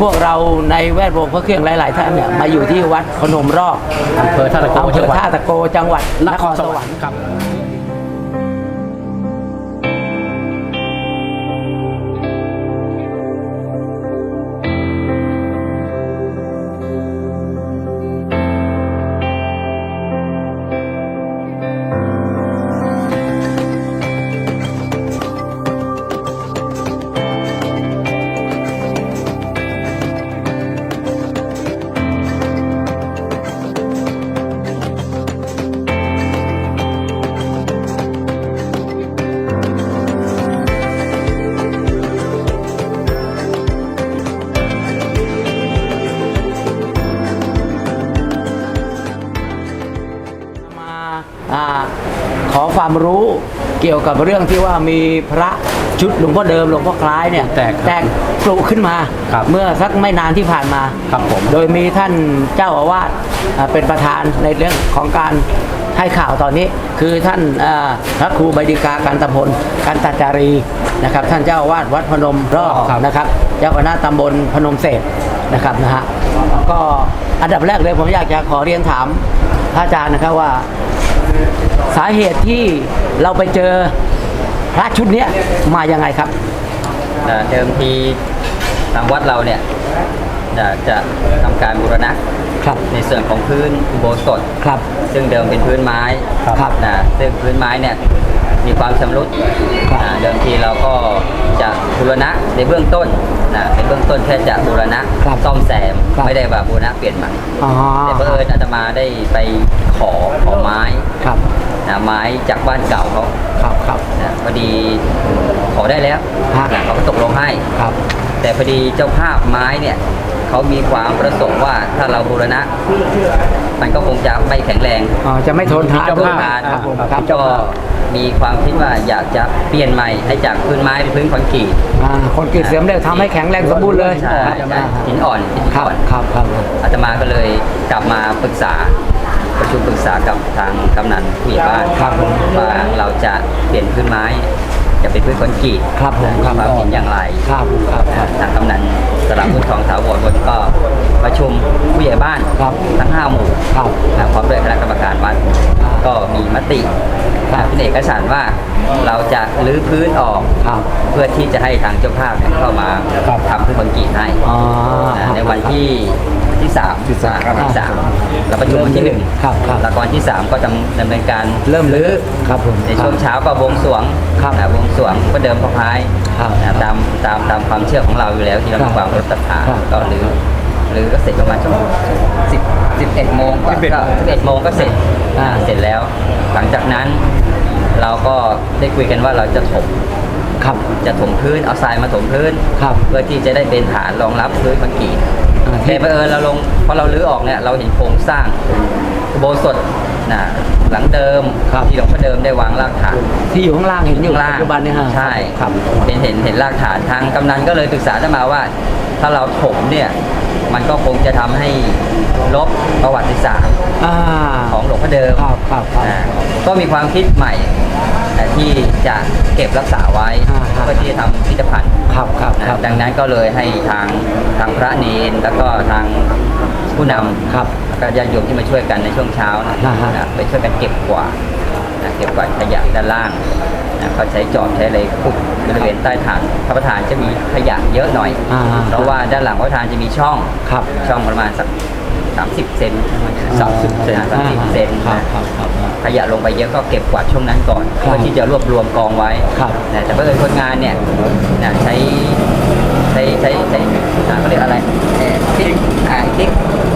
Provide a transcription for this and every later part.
พวกเราในแวดวงพระเครื่องหลาย ๆ ท่านเนี่ยมาอยู่ที่วัดพนมรอบอำเภอท่าตะโกอำเภจังอหวัดท่าตะโกจังหวัดนครสวรรค์ครับ ขอความรู้เกี่ยวกับเรื่องที่ว่ามีพระชุดหลวงพ่อเดิมหลวงพ่อคล้ายเนี่ยแตกครับแตกปลุกขึ้นมา ครับเมื่อสักไม่นานที่ผ่านมา ครับผม โดยมีท่านเจ้าอาวาสอ่าเป็นประธานในเรื่องของการให้ข่าวตอนนี้ คือท่านอ่าพระครูใบดิกากันตพลกันตจารีนะครับ ท่านเจ้าอาวาสวัดพนมรอบครับ นะครับเจ้าคณะตำบลพนมเศษนะครับนะฮะก็อันดับแรกเลยผมอยากจะขอเรียนถามพระอาจารย์นะครับว่า สาเหตุที่เราไปเจอพระชุดเนี้ยมายังไงครับเอ่อเดิมทีทางวัดเราเนี่ยจะจะทำการบูรณะครับ ในส่วนของพื้นอุโบสถ ครับ ซึ่งเดิมเป็นพื้นไม้ครับนะซึ่งพื้นไม้เนี่ยมีความชำรุดครับ อ่าเดิมทีเราก็จะบูรณะในเบื้องต้นนะในเบื้องต้นแค่จะบูรณะครับซ่อมแซมครับ ไม่ได้ว่าบูรณะเปลี่ยนใหม่อ๋อแต่เพื่อนอาตมาได้ไปขอขอไม้ครับ นะไม้จากบ้านเก่าเขาครับครับนะพอดีขอได้แล้วฮะ นะเขาก็ตกลงให้ ครับแต่พอดีเจ้าภาพไม้เนี่ยเขามีความประสงค์ว่าถ้าเราบูรณะ มันก็คงจะไม่แข็งแรงอ๋อจะไม่ทนทานเจ้าภาพครับผมครับก็มีความคิดว่าอยากจะเปลี่ยนใหม่ให้จากพื้นไม้เป็นพื้นคอนกรีตอ่าคนกรีดเสียมเลยทำให้แข็งแรงสมบูรณ์เลยใช่ใช่หินอ่อนหินครับอ่อน ครับครับ อาตมาก็เลยกลับมาปรึกษา ประชุมปรึกษากับทางกำนันผู้ใหญ่บ้านครับผมว่าเราจะเปลี่ยนพื้นไม้ จะเป็นพื้นคอนกรีตครับผมครับความเห็นอย่างไรครับครับครับ ทางกำนันสระบุญทองถาวรวันก็ประชุมผู้ใหญ่บ้านครับ ทั้ง5หมู่ ครับนะพร้อมด้วยคณะกรรมการวัดก็มีมติครับเป็นเอกสารว่า เราจะรื้อพื้นออก ครับเพื่อที่จะให้ทางเจ้าภาพเนี่ยเข้ามาครับทำพื้นคอนกรีตให้อ๋อนะในวันที่ที่สามที่สามที่สามเราประชุมวันที่หนึ่งครับครับ แล้วก่อนที่สามก็ดำดำเนินการเริ่มรื้อ ครับผม ในช่วงเช้าก็บวงสรวงครับนะบวงสรวงก็เดิมพระพายครับนะตามตามตามความเชื่อของเราอยู่แล้วที่เราครัมีบความเคารพศรัทธาครับก็หรือ หรือก็เสร็จประมาณช่วงสิบสิบเอ็ดโมงก็สิบเอ็ดโมงก็เสร็จอ่า อ่าเสร็จแล้ว หลังจากนั้น เราก็ได้คุยกันว่าเราจะถมครับจะถมพื้นเอาทรายมาถมพื้นครับเพื่อที่จะได้เป็นฐานรองรับพื้นคอนกรีตอ่าแต่บังเอิญเราลงพอเราลื้อออกเนี่ยเราเห็นโครงสร้างอุโบสถนะหลังเดิมครับที่หลวงพ่อเดิมได้วางรากฐานที่อยู่ข้างล่างเห็นอยู่ข้างล่างปัจจุบันเนี่ยฮะใช่ครับเป็นเห็นเห็นรากฐานทางกำนันก็เลยปรึกษาจะมาว่า ถ้าเราถมเนี่ยมันก็คงจะทำให้ลบประวัติศาสตร์อ่าของหลวงพ่อเดิมครับครับครับ อ่าก็มีความคิดใหม่อ่าที่จะเก็บรักษาไว้อ่าครับเพื่อที่จะทำพิพิธภัณฑ์ ครับครับนะครับ ดังนั้นก็เลยให้ทางทางพระเนนแล้วก็ทางผู้นำครับแล้วก็ญาติโยมที่มาช่วยกันในช่วงเช้านะอ่าฮะ นะไปช่วยกันเก็บกวาด นะเก็บกวาดขยะด้านล่างนะเขาใช้จอบใช้อะไรขุดบริเวณใต้ฐานพระประธานจะมีขยะเยอะหน่อย อ่าเพราะว่าด้านหลังพระประธานจะมีช่องครับช่องประมาณสัก30เซนสามสิบเซนสามสิบเซนครับนะครับครับ ขยะลงไปเยอะก็เก็บกวาดช่วงนั้นก่อนครับเพื่อที่จะรวบรวมกองไว้ครับนะแต่เพื่อนคนงานเนี่ยนะใช้ใช้ใช้ใช้อ่าเขาเรียกอะไรเอ่อติ๊กอ่าติ๊ก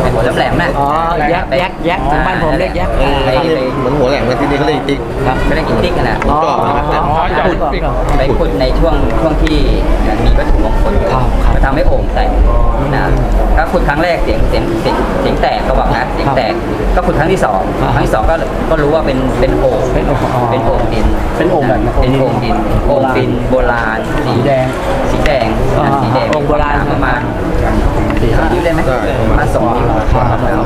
ไอ้หัวแหลมๆน่ะอ๋อแยกแยกแยกของบ้านผมเรียกแยกไปไปไปเหมือนหัวแหลมกันที่นี่เขาเรียกติ๊กครับไม่ได้กินติ๊กกันนะอ๋อจอบนะครับอ๋อจอบจอบจอบไปขุดในช่วงช่วงที่มีวัตถุมงคลครับครับมาทำให้โอ่งแตกนะถ้าขุดครั้งแรกเสียงเสียงเสียงเสียงแตกก็บอกนะเสียงแตกก็ขุดครั้งที่สองครับครั้งที่สองก็ก็รู้ว่าเป็นเป็นโอ่งเป็นโอ่งอ๋อเป็นโอ่งดินเป็นโอ่งแบบไหนเป็นโอ่งดินโอ่งดินโบราณสีแดงสีแดงอ่าสีแดงโอ่งโบราณประมาณ สี่ห้านิ้วได้ไหมได้ประปมาระณมาณสองนิ้ว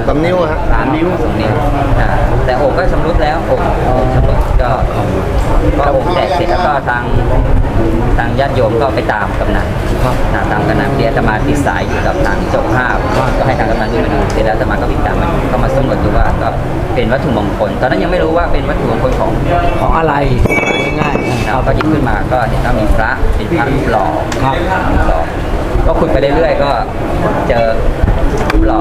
สามนิ้วฮะสามนิ้วสองนิ้วอ่าแต่โอ่งก็ชำรุดแล้วโอ่งโอ่งชำรุดก็ก็โอ่งแตกเสร็จแล้วก็ทางทางญาติโยมก็ไปตามกำนันนะตามกำนันเรียกจะมาติดสายอยู่กับทางเจ้าภาพก็ให้ทางกำนันขึ้นมาดูเสร็จแล้วอาตมาก็ติดตามมาก็มาสำรวจดูว่าก็เป็นวัตถุมงคล ตอนนั้นยังไม่รู้ว่าเป็นวัตถุมงคลของของอะไรง่ายๆนะคเรารับก็หยิบขึ้นมาก็เห็นว่ามีพระเป็นพระรูปหล่อครับรูปหล่อ ก็ขุดไปเรื่อยๆ ก็เจอรูปหล่อ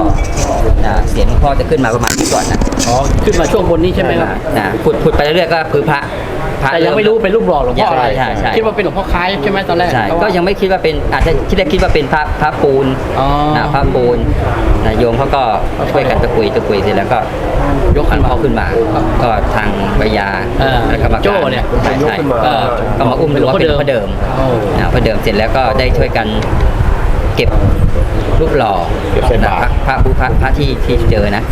นะเสียงหลวงพ่อจะขึ้นมาประมาณนี้ก่อนนะอ๋อขึ้นมาช่วงบนนี้ใช่ไหมครับนะขุดขุดไปเรื่อยๆก็คือพระพระแต่ยังไม่รู้เป็นรูปหล่อหลวงพ่ออะไรใช่ใช่คิดว่าเป็นหลวงพ่อคล้ายใช่ไหมตอนแรกใช่เพราะก็ว่ายังไม่คิดว่าเป็นอาจจะคิดได้คิดว่าเป็นพระพระปูนอ๋อนะพระปูนนะโยมเขาก็ช่วยกันตะกุยตะกุยเสร็จแล้วก็ยกขึ้นมาพ่อขึ้นมา ก็ทางวิยาเออและกรรมการโจ้เนี่ยใช่ยกใช่ขึ้นมาเออก็มาอุ้มดูว่าเป็นพระเดิมโอ้นะพระเดิมเสร็จแล้วก็ได้ช่วยกัน เก็บรูปหล่อเก็บใส่บาตรนะพระพระพระพระที่ที่เจอนะ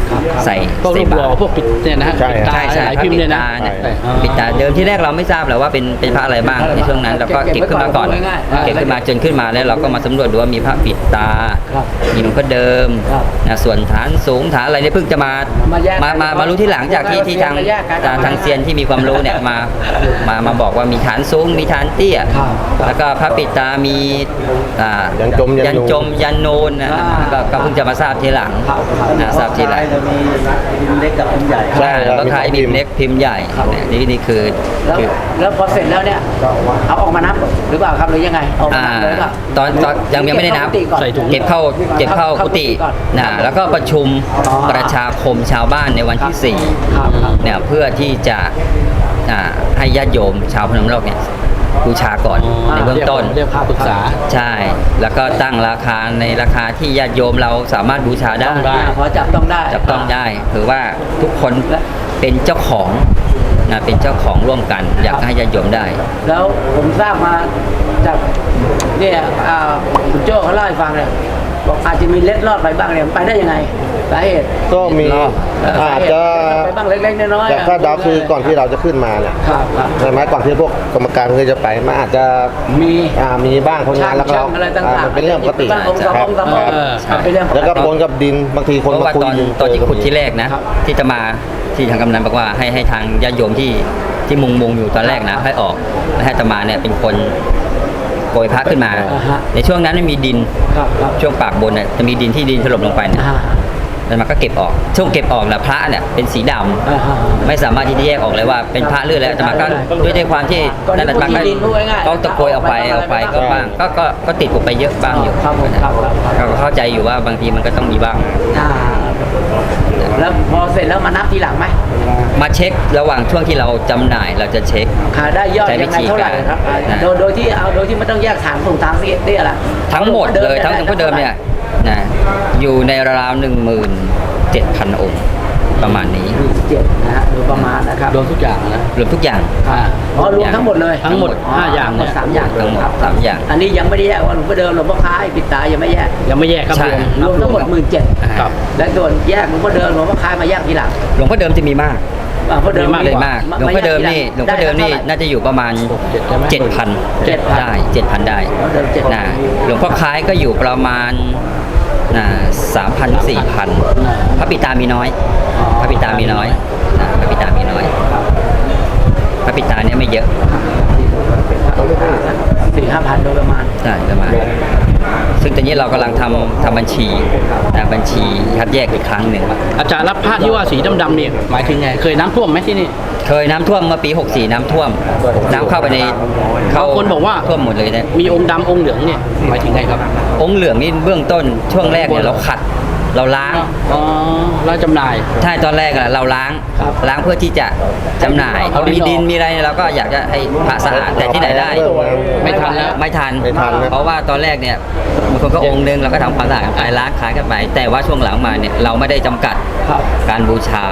ใส่พวกใส่รูปบาหล่อตรพวกปิดเนี่ยนะฮะใช่ปิดตาใช่ใช่หลายพระพิมพ์ปิเนี่ยดนะตาเนี่ยใช่ปิดตาเดิมที่แรกเราไม่ทราบหรอกว่าเป็นเป็นพระอะไรบ้างในช่วงนั้นแล้วก็เก็บขึ้นมาก่อนง่ายๆเก็บขึ้นมาจนขึ้นมาแล้วเราก็มาสำรวจดูว่ามีพระปิดตาครับมีหลวงพ่อเดิมครับนะส่วนฐานสูงฐานอะไรเนี่ยเพิ่งจะมามาแยกกันมามามารู้ที่หลังจากที่ที่ทางมาแยกกันทางทางเซียนที่มีความรู้เนี่ยมามามาบอกว่ามีฐานสูงมีฐานเตี้ยครับแล้วก็พระปิดตามีอ่ายันจมยัยันนโนนจมยันโนนนะอ่าก็ก็เพิ่งจะมาทราบทีหลังครับครับนะทราบทีหลังจะมีพิมพ์เล็กกับพิมพ์ใหญ่ใช่แล้วก็ขายมีพิพิมมพ์พ์เล็กพิมพ์ใหญ่ครับเนี่ยนี่นี่คือแล้วคือแล้วพอเสร็จแล้วเนี่ยเอาออกมานับหรือเปล่าครับหรือยังไงเอามาอ่านับเลยหรือเปล่าตอนตอนยังยังไม่ได้นับเก็เข้ากุฏิก่อนใส่ถุงเก็บเข้าเก็บเข้าเข้ากุฏิกุฏิก่อนนะแล้วก็ประชุมอ๋อประชาคมชาวบ้านในวันที่สี่ครับครับเนี่ยเพื่อที่จะอ่าให้ญาติโยมชาวพนมโลกเนี่ย บูชาก่อนในเบื้องต้นเรียกค่าปรึกษาใช่ แล้วก็ตั้งราคาในราคาที่ญาติโยมเราสามารถบูชาได้ต้องได้อ่าพอจับต้องได้จับต้องได้ถือว่าทุกคนเป็นเจ้าของนะเป็นเจ้าของร่วมกัน อยากให้ญาติโยมได้ แล้วผมทราบมาจากเนี่ยอ่าคุณโจ้เขาเล่าให้ฟังเลย บอกอาจจะมีเล็ดรอดไปบ้างเนี่ยมันไปได้ยังไงสาเหตุก็มีรอบอาจจะไปบ้างเล็กๆน้อยๆแต่ถ้าเดาคือก่อนที่เราจะขึ้นมาเนี่ยครับครับใช่ไหมก่อนที่พวกกรรมการเคยจะไปมันอาจจะมีอ่ามีบ้างคนงานแล้วก็ช่างๆอะไรต่างอ่าๆมันเป็นเรื่องปกติบ้างองค์สองครัองค์สามองค์เออมันเป็นเรื่องปกแล้วก็ติปนกับดินบางทีคนเพราะมาว่าคุยตอนดิตอนที่ขุดที่แรกนะครับที่จะมาที่ทางกำนันบอกว่าให้ให้ทางญาติโยมที่ที่มุงมุงอยู่ตอนแรกนะให้ออกแล้วให้อาตมาเนี่ยเป็นคน โกยพระขึ้นมา อ่าฮะ ในช่วงนั้นมันมีดินครับครับช่วงปากบนเนี่ยจะมีดินที่ดินถล่มลงไปเนี่ยอ่าแล้วมันก็เก็บออก ช่วงเก็บออกนะพระเนี่ยเป็นสีดำอ่าฮะ ไม่สามารถที่จะแยกออกเลยว่าเป็นพระเลือดแล้วอาตมาก็ด้วยด้วยความที่ก็นึนั่กนแหละว่าอาตมาก็ดินพูดง่ายๆต้องตะโกยออกไปเอาออกไปเอาไปก็บ้างก็ก็ก็ติดออกไปเยอะบ้างอยู่ครับผมครับครับครับ ก็เข้าใจอยู่ว่าบางทีมันก็ต้องมีบ้าง อ่า แล้วพอเสร็จแล้วมานับทีหลังไหมมาเช็คระหว่างช่วงที่เราจำหน่ายเราจะเช็คหาได้ยอดใช้วิยังไงธีเท่าไหร่ครับการนะ โดยโดยที่เอาโดยที่ไม่ต้องแยกฐานส่งทางเสียเตี้ยละทั้งหมดเลยทั้งหลวงพ่อเดิมเนี่ยนะอยู่ในราวหนึ่งหมื่นเจ็ดพันองค์ ประมาณนี้เจ็ดนะฮะโดยประมาณนะครับ รวมทุกอย่างนะรวมทุกอย่าง อ่าอ๋อรวมทั้งหมดเลยทั้งหมดห้าอย่างเนี่ยสามอย่างทั้งหมดครับสามอย่าง อันนี้ยังไม่ได้แยกว่าหลวงพ่อเดิมหลวงพ่อค้ายปิดตายังไม่แยกยังไม่แยกครับใช่รวมรวมทั้งหมดหมื่นเจ็ดครับและส่วนแยกหลวงพ่อเดิมหลวงพ่อค้ายมาแยกทีหลังหลวงพ่อเดิมจะมีมากหลวงพ่อเดิมมีมากเลยมากหลวงพ่อเดิมนี่หลวงพ่อเดิมนี่น่าจะอยู่ประมาณเจ็ดใช่ไหมเจ็ดพัน7,000ได้เจ็ดพันได้หลวงพ่อเดิมเจ็ดนะหลวงพ่อคล้ายก็อยู่ประมาณ สามพันสี่พันพระปิตามีน้อยพระปิตามีน้อยนะพระปิตามีน้อยพระปิตาเนี่ยไม่เยอะสี่ห้าพันโดยประมาณใช่ประมาณซึ่งตอนนี้เรากำลังทำทำบัญชีนะบัญชีคัดแยกอีกครั้งหนึ่งอาจารย์รับพระที่ว่าสีดำๆเนี่ยหมายถึงไง เคยน้ำท่วมไหมที่นี่ เคยน้ำท่วมเมื่อปี 64 น้ำท่วม น้ำเข้าไปในเข้าบางคนบอกว่า ท่วมหมดเลยเนี่ยมีองค์ดำองค์เหลืองเนี่ยหมายถึงไงครับ องค์เหลืองนี่เบื้องต้นช่วงแรกเนี่ยเราขัด เราล้างอ๋อแล้วจำหน่าย ใช่ตอนแรกอะเราล้างครับล้างเพื่อที่จะจำหน่ายเอาดินมีดินออกมีอะไรเราก็อยากจะให้พระสะอาดแต่ที่ไหนได้ ไม่ทันแล้ว ไม่ทันไม่ทันนะเพราะว่าตอนแรกเนี่ยบางคนก็องค์หนึงเราก็ทำความสะอาดกันไปล้างขายกันไป แต่ว่าช่วงหลังมาเนี่ยเราไม่ได้จำกัดครับ การบูชา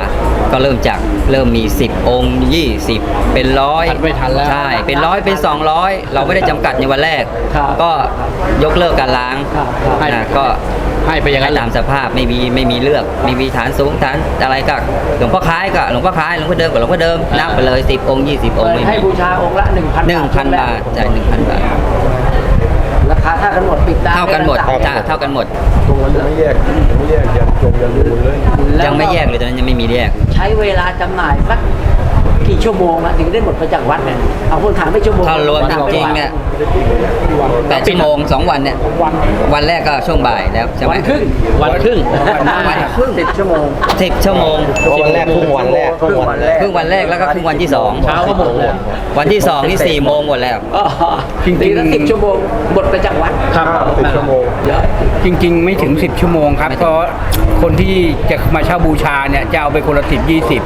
ก็เริ่มจากเริ่มมี 10 องค์ 20 เป็นร้อยทันไม่ทันแล้วใช่เป็นร้อยเป็น 200 เราไม่ได้จำกัดในวันแรก ครับก็ยกเลิกการล้างครับครับ นะก็ ให้ไปอย่างให้นั้นแหตาละมสภาพไม่มีไม่มีเลือกไม่มีฐานสูงฐานอะไรก็หลวงพ่อคล้ายก็หลวงพ่อคล้ายหลวงพ่อเดิมกับหลวงพ่อเดิมนับไปเลย10องค์20องค์เปิดไม่ให้มีบูชาองค์ละหนึ่งพันหนึ่งพันบาทจ่ายหนึ่งพันบาท ราคาเท่ากันหมดปิดตาเท่ากันหมดไต่างจ้าเท่ากันหมด ตรงนั้นยังไม่แยกยังไม่แยกยันจมยันรูนเลย แล้วยังไม่แยกเลยตอนนั้นยังไม่มีแยก ใช้เวลาจำหน่ายสัก กี่ชั่วโมงอะถึงได้หมดไปจากวัดเนี่ยเอาคนถามไม่ชั่วโมงถ้ารวมจริงๆเนี่ยแปดชั่วโมงสองวันเนี่ยวันแรกก็ช่วงบ่ายแล้วใช่ไหมวันครึ่งวันครึ่งวันครึ่งสิบชั่วโมงสิบชั่วโมงวันแรกครึ่งวันแรกครึ่งวันแรกครึ่งวันแรกแล้วก็ครึ่งวันที่สองเช้าก็หมดเลยวันที่สองนี่สี่โมงหมดแล้วอ๋อจริงๆตีละสิบชั่วโมงหมดไปจากวัดครับสิบชั่วโมงเยอะจริง ๆ ไม่ถึง10ชั่วโมงครับไม่ถึงเพราะคนที่จะมาเช่าบูชาเนี่ยจะเอาไปคนละสิบยี่สิบ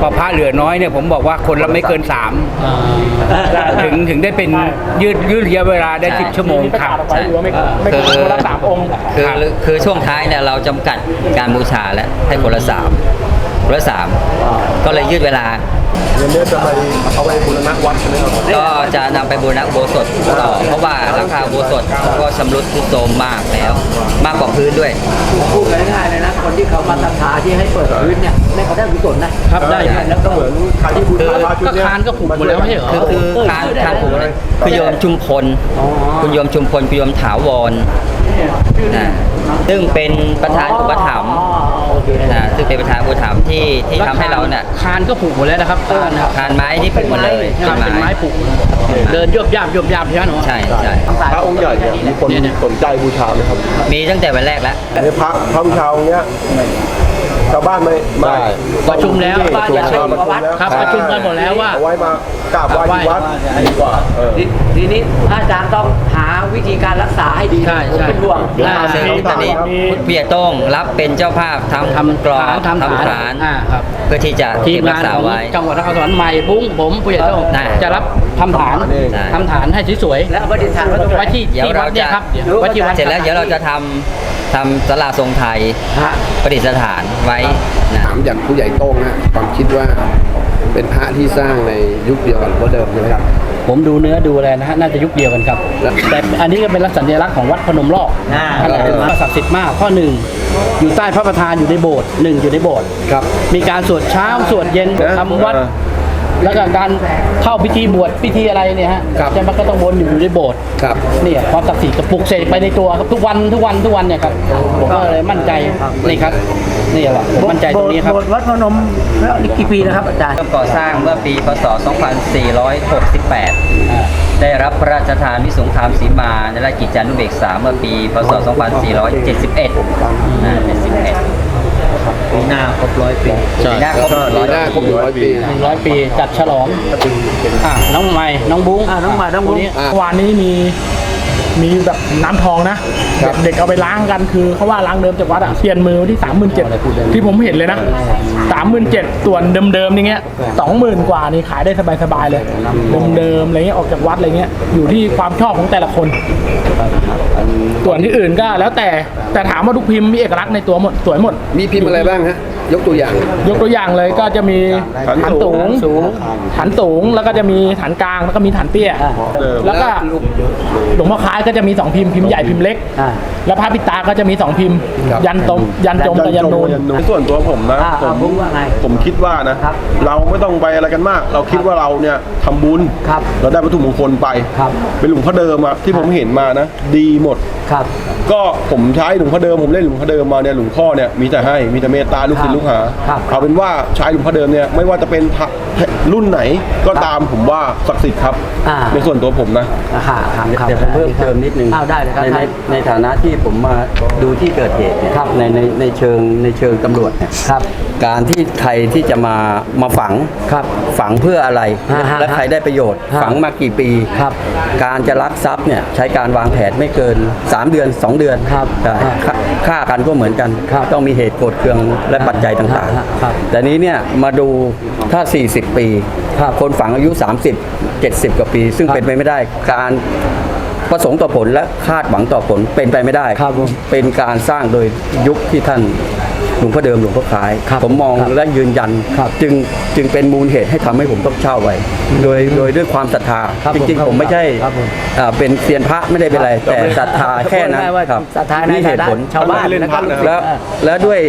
พอพระเหลือน้อยเนี่ยผมบอกว่าคนละไม่เกิน 3 ถึงถึงได้เป็นยืดยืดระยะเวลาได้ 10 ชั่วโมงครับ ใช่คือคือคือช่วงท้ายเนี่ยเราจำกัดการบูชาแล้วให้คนละสามคนละสามก็เลยยืดเวลา เงินเดือนจะไปเอาไปบูรณะวัดใช่ไหมครับก็จะนำไปบูรณะอุโบสถต่อ เพราะว่าราคาอุโบสถก็ชำรุดทรุดโทรมมากแล้ว มากกว่าพื้นด้วยพูดกันง่ายๆเลยนะคนที่เขามาศรัทธาที่ให้เปิดพื้นเนี่ยไม่เขาได้กุศลนะครับได้แล้วก็ เหมือนใครที่บูชาพระชุดก็เนี้ยคานก็ผูกหมดแล้วไม่ใช่เหรอคือคือทางทางผมเนี่ยคือโยมชุมพลอ๋อคุณโยมชุมพลคุณโยมถาวรนะซึ่งเป็นประธานอุปถัมภ์อ๋อโอเคนะซึ่งเป็นประธานอุปถัมภ์ที่ที่ทำให้เราเนี่ยคานก็ผูกหมดแล้วนะครับคานนะครับคานไม้ที่ผูกหมาเลยคานเป็นไม้ผูกเดินโยบยาบโยบยาบใช่ไหมหนูใช่ใช่พระองค์ใหญ่เนี่ยมีคนเนี่ยเนี่ยสนใจบูชาไหมครับ มีตั้งแต่วันแรกแล้วในพระพระบูชาองค์เนี้ยชาวบ้านไม่ไม่ได้ประชุมแล้วประชุมแล้วประชุมแล้วครับประชุมกันหมดแล้วว่าเอาไว้มา กราบไหว้ที่วัดดีกว่าเออ ทีทีนี้พระอาจารย์ต้องหาวิธีการรักษาให้ดีใช่ใช่เป็นห่วงอ่าซึ่งมีตอนนี้มีพุทธเปียโต้งรับเป็นเจ้าภาพทำทำกรอบทำฐานฐานอ่าครับเพื่อที่จะทีมเก็บรังากนษาของไว้ จังหวัดนครสวรรค์ใหม่บุ้งผมผู้ใหญ่โต้งได้จะรับทำฐานใช่ ทำฐานให้สวยและปฏิฐานไว้ตรงๆไหน ไว้ที่เดี๋ยวที่วัดเนี่ยเราจะ ครับเดี๋ยวไว้ที่วัดเสร็จแล้วเดี๋ยวเราจะทำทำสลาทรงไทยฮะ ประดิษฐานไว้นะ ถามอย่างผู้ใหญ่โต้งนะความคิดว่า เป็นพระที่สร้างในยุคเดียวกันหรือว่าเดิมใช่ไหมครับ ผมดูเนื้อดูอะไรนะฮะน่าจะยุคเดียวกันครับแต่อันนี้ก็เป็นลักษณะลักษณ์ของวัดพนมลอกอ่า นั่นแหละเป็นวัดศักดิ์สิทธิ์มากข้อหนึ่งอยู่ใต้พระประธานอยู่ในโบสถ์หนึ่งอยู่ในโบสถ์ครับ มีการสวดเช้าสวดเย็นทำวัด แล้วก็การเข้าพิธีบวชพิธีอะไรเนี่ยฮะครับ ใช่ไหมก็ต้องวนอยู่อยู่ในโบสถ์ครับ เนี่ยความศักดิ์สิทธิ์กับปลุกเสกไปในตัวครับทุกวันทุกวันทุกวันเนี่ยครับผมก็เลยมั่นใจนี่ครับนี่แหละผมมั่นใจตรงนี้ครับ โบสถ์วัดพนมแล้วนี่กี่ปีนะครับอาจารย์ เริ่มก่อสร้างเมื่อปี พศ 2468 ได้รับพระราชทานวิสุงคามสีมาในราชกิจจานุเบกษาเมื่อปี พศ 2471นะ71 ปีหน้าครบร้อยปีปีหน้าครบร้อยปีหน้าครบร้อยปี หนึ่งร้อยปีจัดฉลองอะน้องใหม่น้องบุ้งอ่าน้องหมาน้องบุ้งคนนี้อะเมื่อวานนี้มี มีแบบน้ำทองนะ ครับเด็กเอาไปล้างกันคือเขาว่าล้างเดิมจากวัดอะเปลี่ยนมือที่สามหมื่นเจ็ดที่ผมเห็นเลยนะสามหมื่นเจ็ดส่วนเดิมๆอย่างเงี้ยสองหมื่นกว่านี่ขายได้สบายๆเลยเดิมๆอะไรเงี้ยออกจากวัดอะไรเงี้ยอยู่ที่ความชอบของแต่ละคน ส่วนที่อื่นก็แล้วแต่แต่ถามว่าทุกพิมพ์มีเอกลักษณ์ในตัวหมดสวยหมด มีพิมพ์อะไรบ้างฮะ ยกตัวอย่าง ยกตัวอย่างเลยก็จะมีฐานฐานสูสูงงฐานสูงแล้วก็จะมีฐานกลางแล้วก็มีฐานเตี้ยเดิมแล้วก็หลวงพ่อคล้ายก็จะมีสองพิมพ์พิมพ์ใหญ่พิมพ์เล็กอ่าแล้วพระปิดตาก็จะมีสองพิมพ์ครับยันตรงยันจมกับยันนูนในส่วนตัวผมนะอ่าผมผมว่าไงผมคิดว่านะครับเราไม่ต้องไปอะไรกันมาก เราคิดว่าเราเนี่ยทำบุญครับเราได้วัตถุมงคลไปครับเป็นหลวงพ่อเดิมอะที่ผมเห็นมานะ ดีหมด ครับ ก็ผมใช้หลวงพ่อเดิมผมเล่นหลวงพ่อเดิมมาเนี่ยหลวงพ่อเนี่ยมีแต่ให้มีแต่เมตตาลูกศิษย์ลูกหาครับเอาเป็นว่าใช้หลวงพ่อเดิมเนี่ยไม่ว่าจะเป็นพระรุ่นไหนก็ตามผมว่าศักดิ์สิทธิ์ครับ อ่า ในส่วนตัวผมนะ อ่าค่ะครับครับ เดี๋ยวผมเพิ่มเติมนิดนึงอ้าวได้เลยครับในในท่าน ในฐานะที่ผมมาดูที่เกิดเหตุเนี่ยครับ ในในในเชิงในเชิงตำรวจเนี่ยครับ การที่ใครที่จะมามาฝังครับฝังเพื่ออะไรอ่าฮะและใครได้ประโยชน์ ฮะฝังมากี่ปี ครับ การจะลักทรัพย์เนี่ยใช้การวางแผนไม่เกิน3 เดือน 2 เดือนครับใช่ครับฆ่าฆ่ากันก็เหมือนกัน ครับต้องมีเหตุโกรธเคืองและปัจจัยต่างฮะครับๆ แต่นี้เนี่ยมาดูถ้า 40 ปี ครับคนฝังอายุ 30 70 กว่าปี ซึ่งครับเป็นไปไม่ได้การประสงค์ต่อผลและคาดหวังต่อผลเป็นไปไม่ได้ ครับผมเป็นการสร้างโดยยุคที่ท่านหลวงพ่อเดิมหลวงพ่อคล้าย ครับผมมองครับและยืนยันครับ จึง จึงเป็นมูลเหตุให้ทำให้ผมต้องเช่าไว้ โดยโดยด้วยความศรัทธาครับจริงผมๆผมไม่ใช่ครับผมอ่าเป็นเซียนพระไม่ได้เป็นไร แต่ศรัทธาแค่นั้นพูดง่ายๆว่าครับศรัทธาในนี่เหตุผลฐานะชาวบ้านเล่นแล้วก็พระนะลูกศิษย์แล้วอ่าแล้วด้วย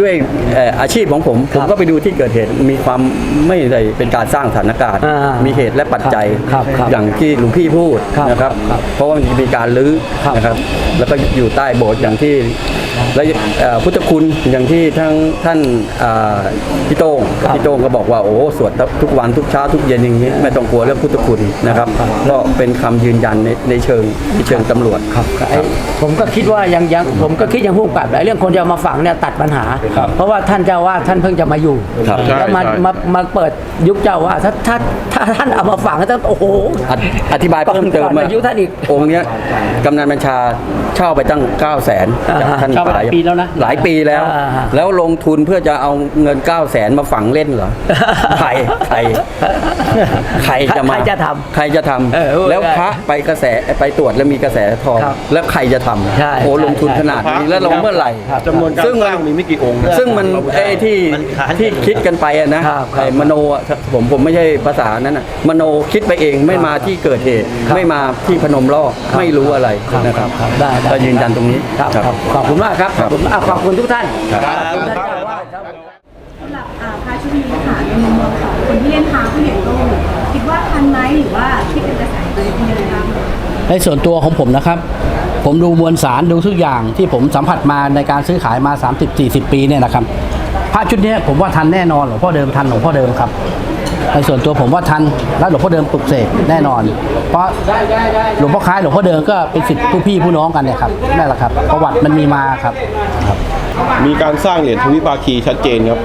ด้วยเอ่ออาชีพของผมผมก็ไปดูที่เกิดเหตุมีความไม่ได้เป็นการสร้างสถานการณ์อ่ามีมีเหตุและปัจจัยครับครับอย่างที่หลวงพี่พูดครับนะครับครับ เพราะว่ามันมีการลื้อครับนะครับ แล้วก็อยู่ใต้โบสถ์อย่างที่ และเอ่อพุทธคุณอย่างที่ทั้งท่านอ่าพี่โต้งพี่โต้งก็บอกว่าโอ้สวดทุกวันทุกเช้าทุกเย็นอย่างนี้ไม่ต้องกลัวเรื่องพุทธคุณนะครับก็เป็นคำยืนยันในในเชิงในเชิงตำรวจครับไอ้ผมก็คิดว่ายังยังผมก็คิดยังพูดแบบไอ้เรื่องคนจะเอามาฝังเนี่ยตัดปัญหาเพราะว่าท่านเจ้าว่าท่านเพิ่งจะมาอยู่ครับแล้วมาใช่ มามาเปิดยุคเจ้าว่าถ้าถ้าถ้าท่านเอามาฝังท่านโอ้โห อธิอธิบายเพิ่มเติมก่อนอายุท่านอีกองค์เนี้ยกำนันบัญชาเช่าไปตั้ง 9 0 0 0 0นอ่าจากฮะท่านเช่าไปหลายปีแล้วนะ หลายปีแล้วอ่าฮะแล้วลงทุนเพื่อจะเอาเงิน9 0 0 0 0นมาฝังเล่นเหรอ ใคร ใคร ใครจะมาใครจะทำใครจะทเออำแล้วพระไปกระแสไปตรวจแล้วมีกระแสทองครับแล้วใครจะทำใช่โอ้ใช่ลงทุนใช่ขนาดนี้แล้วลงเมื่อไหร่จำนวนการซึ่งสร้างมีไม่กี่องค์นะซึ่งมันไอ้ที่ที่คิดกันไปอะนะครับครับไอ้มโนอะผมผมไม่ใช่ภาษานั้นอะมโนคิดไปเองไม่มาที่เกิดเหตุครับไม่มาที่พนมรอกไม่รู้อะไรนะครับครับได้ได้ก็ยืนยันตรงนี้ครับครับขอบคุณมากครับขอบคุณอะขอบคุณทุกท่านครับขอบคุณท่านเจ้าอาวาสครับสำหรับอ่าพระชุดนี้ค่ะในมุมมองของคนที่เล่นพาผู้ใหญ่โตคิดว่าทันไหมหรือว่าที่เป็นกระแสเป็นยังไงบ้างในส่วนตัวของผมนะครับ ผมดูมวลสารดูทุกอย่างที่ผมสัมผัสมาในการซื้อขายมา 30-40 ปีเนี่ยนะครับพระชุดเนี้ยผมว่าทันแน่นอนหลวงพ่อเดิมทันหลวงพ่อเดิมครับ ในส่วนตัวผมว่าทันและหลวงพ่อเดิมปลุกเสกแน่นอน เพราะหลวงพ่อคล้ายหลวงพ่อเดิมก็เป็นสิทธิผู้พี่ผู้น้องกันเนี่ยครับนั่นแหละครับ ประวัติมันมีมาครับครับ มีการสร้างเหรียญทวิภาคีชัดเจนครับ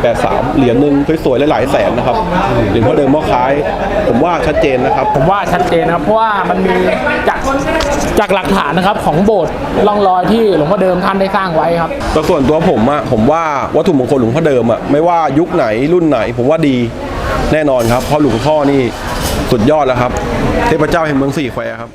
2483 เหรียญหนึ่งสวยๆหลายๆแสนนะครับเหรียญพ่อเดิมพ่อคล้าย ผมว่าชัดเจนนะครับ ผมว่าชัดเจนนะครับเพราะว่ามันมีจากจากหลักฐานนะครับของโบสถ์ร่องรอยที่หลวงพ่อเดิมท่านได้สร้างไว้ครับแต่ส่วนตัวผมอะผมว่าวัตถุมงคลหลวงพ่อเดิมอะไม่ว่ายุคไหนรุ่นไหน ผมว่าดี แน่นอนครับเพราะหลวงพ่อนี่สุดยอดแล้วครับ เทพเจ้าแห่งเมืองสี่แควครับ